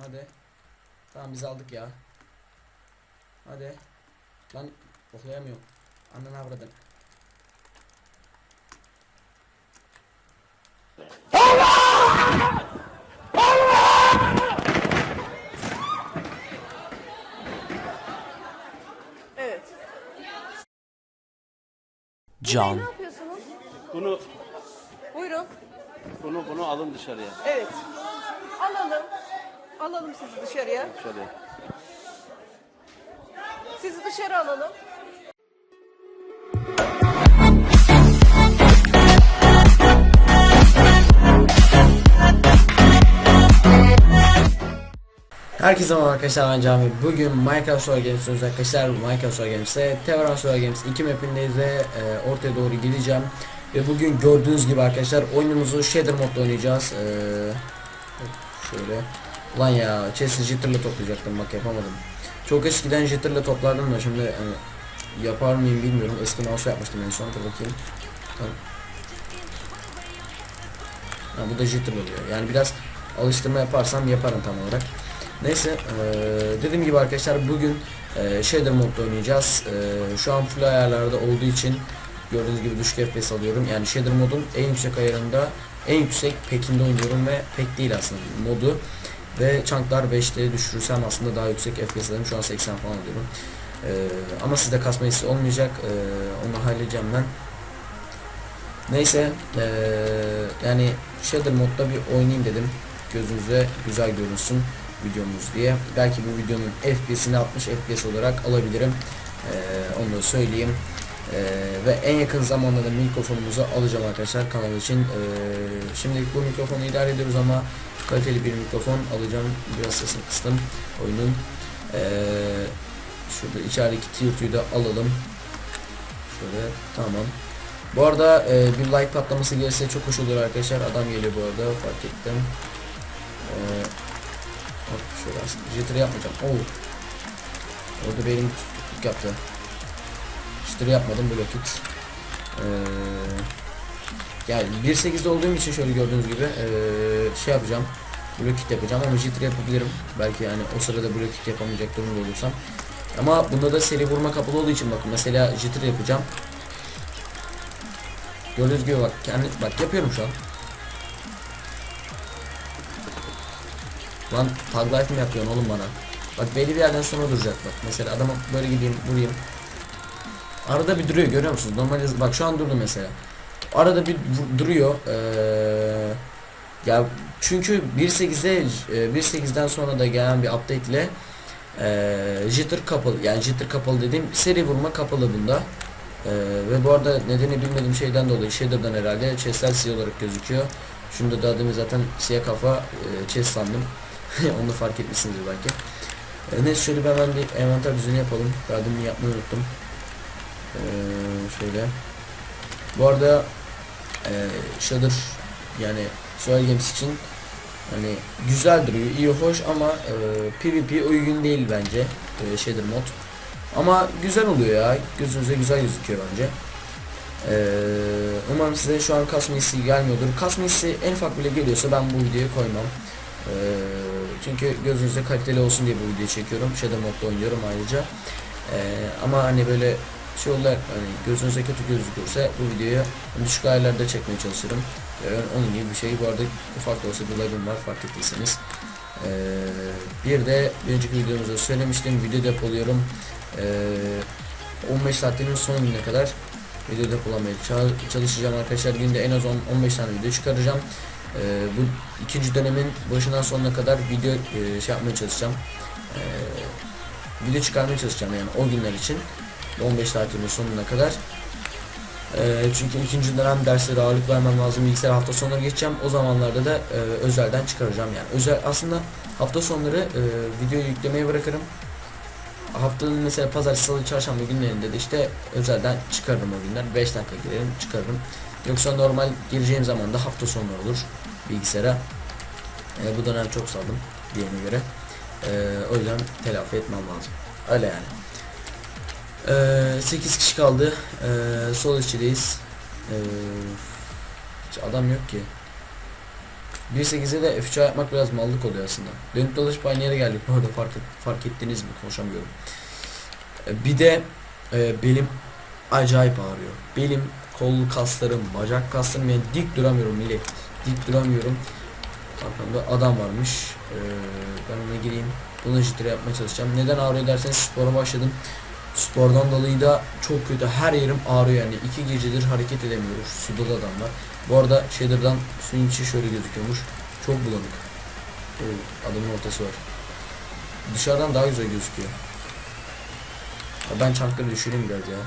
Hadi. Tamam biz aldık ya. Hadi. Lan oklayamıyorum. Ananı avradın. Evet. Can. Ne yapıyorsunuz? Bunu Buyurun. bunu bunu alın dışarıya. Evet. Alalım. Alalım sizi dışarıya. Şöyle. Sizi dışarı alalım. Herkese merhaba arkadaşlar ben Cami. Bugün Minecraft Solar Games oynuyoruz arkadaşlar. Minecraft Solar Games'te Teveran Solar Games 2 mapindeyiz ve e, ortaya doğru gideceğim. Ve bugün gördüğünüz gibi arkadaşlar oyunumuzu Shader modda oynayacağız. E, şöyle. Ulan ya chest'i jitter'la toplayacaktım bak yapamadım. Çok eskiden jitter'la toplardım da şimdi hani, yapar mıyım bilmiyorum. Eski mouse yapmıştım en son. Dur bakayım. Tamam. Ha, bu da jitter oluyor. Yani biraz alıştırma yaparsam yaparım tam olarak. Neyse eee, dediğim gibi arkadaşlar bugün eee, shader modda oynayacağız. Eee, şu an full ayarlarda olduğu için gördüğünüz gibi düşük FPS alıyorum. Yani shader modun en yüksek ayarında en yüksek pekinde oynuyorum ve pek değil aslında modu. Ve chunklar 5'te düşürürsem aslında daha yüksek FPS alıyorum. Şu an 80 falan alıyorum. Eee, ama sizde kasma hissi olmayacak. Eee, onu halledeceğim ben. Neyse eee, yani shader modda bir oynayayım dedim. Gözünüze güzel görünsün videomuz diye. Belki bu videonun FPS'ini 60 FPS olarak alabilirim. Eee, onu da söyleyeyim. Eee, ve en yakın zamanda da mikrofonumuzu alacağım arkadaşlar kanal için. Eee şimdilik bu mikrofonu idare ediyoruz ama kaliteli bir mikrofon alacağım. Biraz sesini kıstım oyunun. Eee şurada içerideki tiyurtuyu da alalım. Şöyle tamam. Bu arada e, bir like patlaması gelirse çok hoş olur arkadaşlar. Adam geliyor bu arada fark ettim. E, hop şöyle aslında jitter yapmayacağım. Oo. Orada benim tutukluk yaptı. Jitter yapmadım blok it. Yani 1.8'de olduğum için şöyle gördüğünüz gibi e, şey yapacağım. Blok it yapacağım ama jitter yapabilirim. Belki yani o sırada blok it yapamayacak durumda olursam. Ama bunda da seri vurma kapalı olduğu için bakın mesela jitter yapacağım. Gördüğünüz gibi bak kendi bak yapıyorum şu an. Lan tag life mi yapıyorsun oğlum bana? Bak belli bir yerden sonra duracak bak. Mesela adama böyle gideyim vurayım. Arada bir duruyor görüyor musunuz? Normalde bak şu an durdu mesela. Arada bir duruyor. Ee, ya çünkü 1.8'de e, 1.8'den sonra da gelen bir update ile e, jitter kapalı yani jitter kapalı dediğim seri vurma kapalı bunda. Ee, ve bu arada nedeni bilmediğim şeyden dolayı shader'dan herhalde chestler siyah olarak gözüküyor. Şunu da daha zaten siyah kafa e, chest sandım. Onu fark etmişsinizdir belki. E, neyse şöyle bir hemen bir envanter düzeni yapalım. Daha yapmayı unuttum. Ee, şöyle. Bu arada e, shader yani Solar Games için hani güzel duruyor, iyi hoş ama e, PvP uygun değil bence e, shader mod. Ama güzel oluyor ya. Gözünüze güzel gözüküyor bence. Ee, umarım size şu an kasma hissi gelmiyordur. Kasma hissi en ufak bile geliyorsa ben bu videoyu koymam. Ee, çünkü gözünüze kaliteli olsun diye bu videoyu çekiyorum. Shadow modda oynuyorum ayrıca. Ee, ama hani böyle şey olarak hani gözünüze kötü gözükürse bu videoyu düşük ayarlarda çekmeye çalışırım. Ee, onun gibi bir şey. Bu arada ufak da olsa bir lagım var fark ettiyseniz. Ee, bir de bir önceki videomuzda söylemiştim video depoluyorum. Ee, 15 saatlerin son gününe kadar video depolamaya ça- çalışacağım arkadaşlar. Günde en az 10-15 tane video çıkaracağım. Ee, bu ikinci dönemin başından sonuna kadar video e, şey yapmaya çalışacağım. Ee, video çıkarmaya çalışacağım yani o günler için. 15 saatlerin sonuna kadar. Ee, çünkü ikinci dönem derslere ağırlık vermem lazım. Bilgisayar hafta sonları geçeceğim. O zamanlarda da e, özelden çıkaracağım yani. Özel aslında hafta sonları e, video yüklemeye bırakırım. Haftanın mesela pazartesi, salı, çarşamba günlerinde de işte özelden çıkarırım o günler. 5 dakika girerim çıkarırım. Yoksa normal gireceğim zaman da hafta sonları olur bilgisayara. E, bu dönem çok saldım diğerine göre. E, o yüzden telafi etmem lazım. Öyle yani. Ee, 8 kişi kaldı. Ee, sol içideyiz. Ee, hiç adam yok ki. 1.8'e de F3 yapmak biraz mallık oluyor aslında. Dönüp dolaşıp aynı yere geldik. Bu arada fark, et, fark ettiniz mi? Konuşamıyorum. E, Bir de e, belim acayip ağrıyor. Belim, kol kaslarım, bacak kaslarım yani dik duramıyorum millet. Dik duramıyorum. Arkamda adam varmış. Ee, ben ona gireyim. Bunu jitre yapmaya çalışacağım. Neden ağrıyor derseniz spora başladım. Spordan dolayı da çok kötü. Her yerim ağrıyor yani. iki gecedir hareket edemiyoruz. Suda da adam var. Bu arada shader'dan suyun içi şöyle gözüküyormuş. Çok bulanık. Oo, adamın ortası var. Dışarıdan daha güzel gözüküyor. Ya ben çankları düşüreyim biraz ya.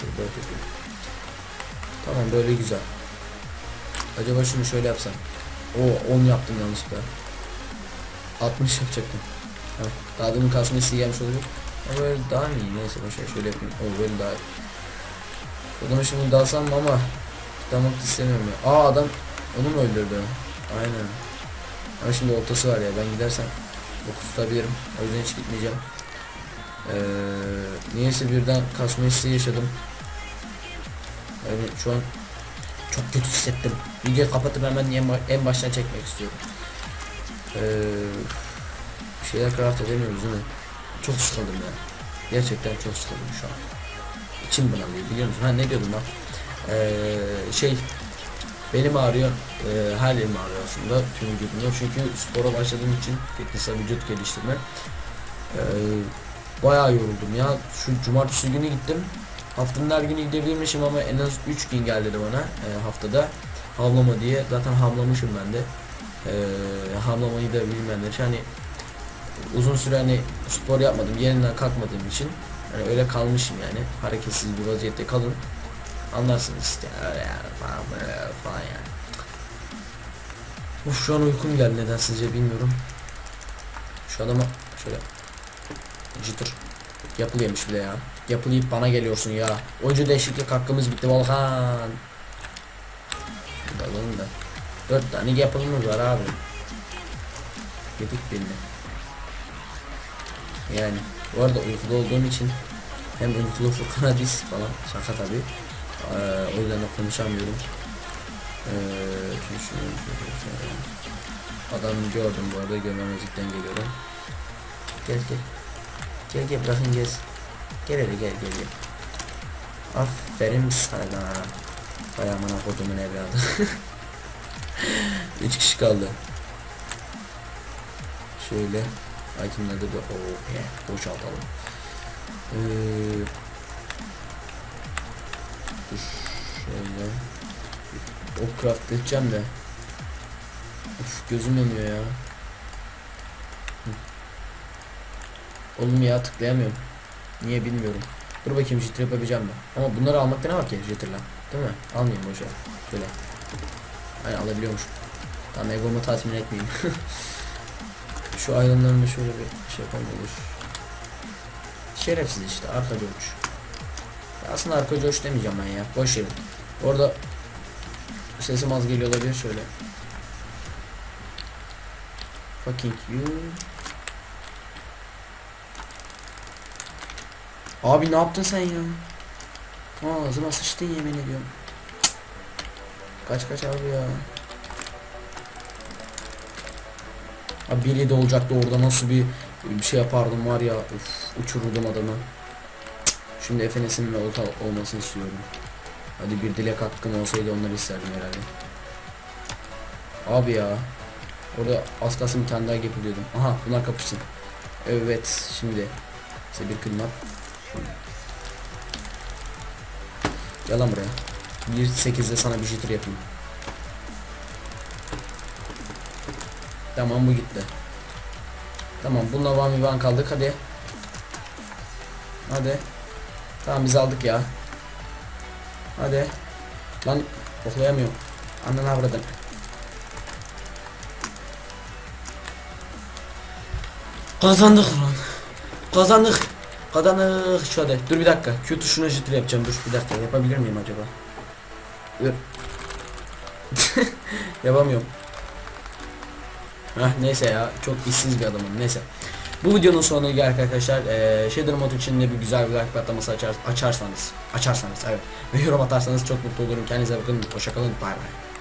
Şöyle böyle yapayım. Tamam böyle güzel. Acaba şunu şöyle yapsam. O 10 yaptım yanlışlıkla. 60 yapacaktım. Ha, daha demin kasması gelmiş olabilir. Böyle daha mı iyi? Neyse boşver şöyle yapayım. O böyle daha iyi. Adamı şimdi dalsam ama damak istemiyorum ya. Aa adam onu mu öldürdü? Aynen. Ama şimdi ortası var ya ben gidersem boku tutabilirim. O yüzden hiç gitmeyeceğim. Ee, niyeyse birden kasma hissi yaşadım. Yani şu an çok kötü hissettim. Videoyu kapatıp hemen en baştan çekmek istiyorum. Ee, bir şeyler craft edemiyoruz değil mi? Çok sıkıldım ya. Gerçekten çok sıkıldım şu an. İçim bunalıyor biliyor musun? Ha ne diyordum ben? Ee, şey benim ağrıyor. Ee, her yerim ağrıyor aslında tüm vücudumda. Çünkü spora başladığım için fitness'a vücut geliştirme. Ee, bayağı yoruldum ya. Şu cumartesi günü gittim. Haftanın her günü gidebilirmişim ama en az 3 gün geldi bana e, haftada. Havlama diye. Zaten havlamışım ben de. Ee, havlamayı da bilmeyenler hani uzun süre hani spor yapmadım. Yerinden kalkmadığım için hani öyle kalmışım yani. Hareketsiz bir vaziyette kalın. Anlarsınız işte öyle yani falan böyle falan yani. Uf şu an uykum geldi neden sizce bilmiyorum. Şu adama şöyle Jitter yapılıyormuş bile ya. Yapılayıp bana geliyorsun ya. Oyuncu değişiklik hakkımız bitti Volkan. Bakalım da. Dört tane yapılımız var abi. Yedik birini. Yani bu arada uykulu olduğum için hem uykulu Furkan'a diz falan şaka tabi. Ee, o yüzden de konuşamıyorum. Ee. Adamı gördüm bu arada görmemezlikten geliyorum. Gel gel. Gel gel bırakın gez. Gel hele gel gel gel. Aferin sana. Vay amına kodumun evladı. Üç kişi kaldı. Şöyle itemleri de oh yeah, boşaltalım. Ee, dur şöyle. O craft edeceğim de. Uf gözüm yanıyor ya. Oğlum ya tıklayamıyorum. Niye bilmiyorum. Dur bakayım jitter yapabileceğim mi? Ama bunları almakta ne var ki jitterla? Değil mi? Almayayım boşa. Böyle. Aynen alabiliyormuş. Tamam egomu tatmin etmeyeyim. Şu ayrımlarını şöyle bir şey yapalım olur. Şerefsiz işte arka uç. Aslında arka uç demeyeceğim ben ya. Boş yerin. Orada sesim az geliyor olabilir şöyle. Fucking you. Abi ne yaptın sen ya? Ağzıma sıçtın yemin ediyorum. Kaç kaç abi ya. Abi biri de olacaktı orada nasıl bir bir şey yapardım var ya uf, uçururdum adamı. Şimdi Efenes'in olta olmasını istiyorum. Hadi bir dilek hakkım olsaydı onları isterdim herhalde. Abi ya. Orada az kalsın bir tane daha yapıyordum. Aha bunlar kapışsın. Evet şimdi. İşte bir kılmak. Gel lan buraya. 1.8'de sana bir jitter yapayım. Tamam bu gitti. Tamam bununla one one kaldık hadi. Hadi. Tamam biz aldık ya. Hadi. Lan oklayamıyorum. Ananı avradın. Kazandık lan. Kazandık. Kazandık. Şöyle. Dur bir dakika. Q tuşuna jitter yapacağım. Dur bir dakika. Yapabilir miyim acaba? Dur. Yapamıyorum. Heh, neyse ya çok işsiz bir adamım neyse. Bu videonun sonuna geldik arkadaşlar. Ee, Shader mod için de bir güzel bir like patlaması açar, açarsanız açarsanız evet ve yorum atarsanız çok mutlu olurum. Kendinize bakın. Hoşçakalın. Bay bay.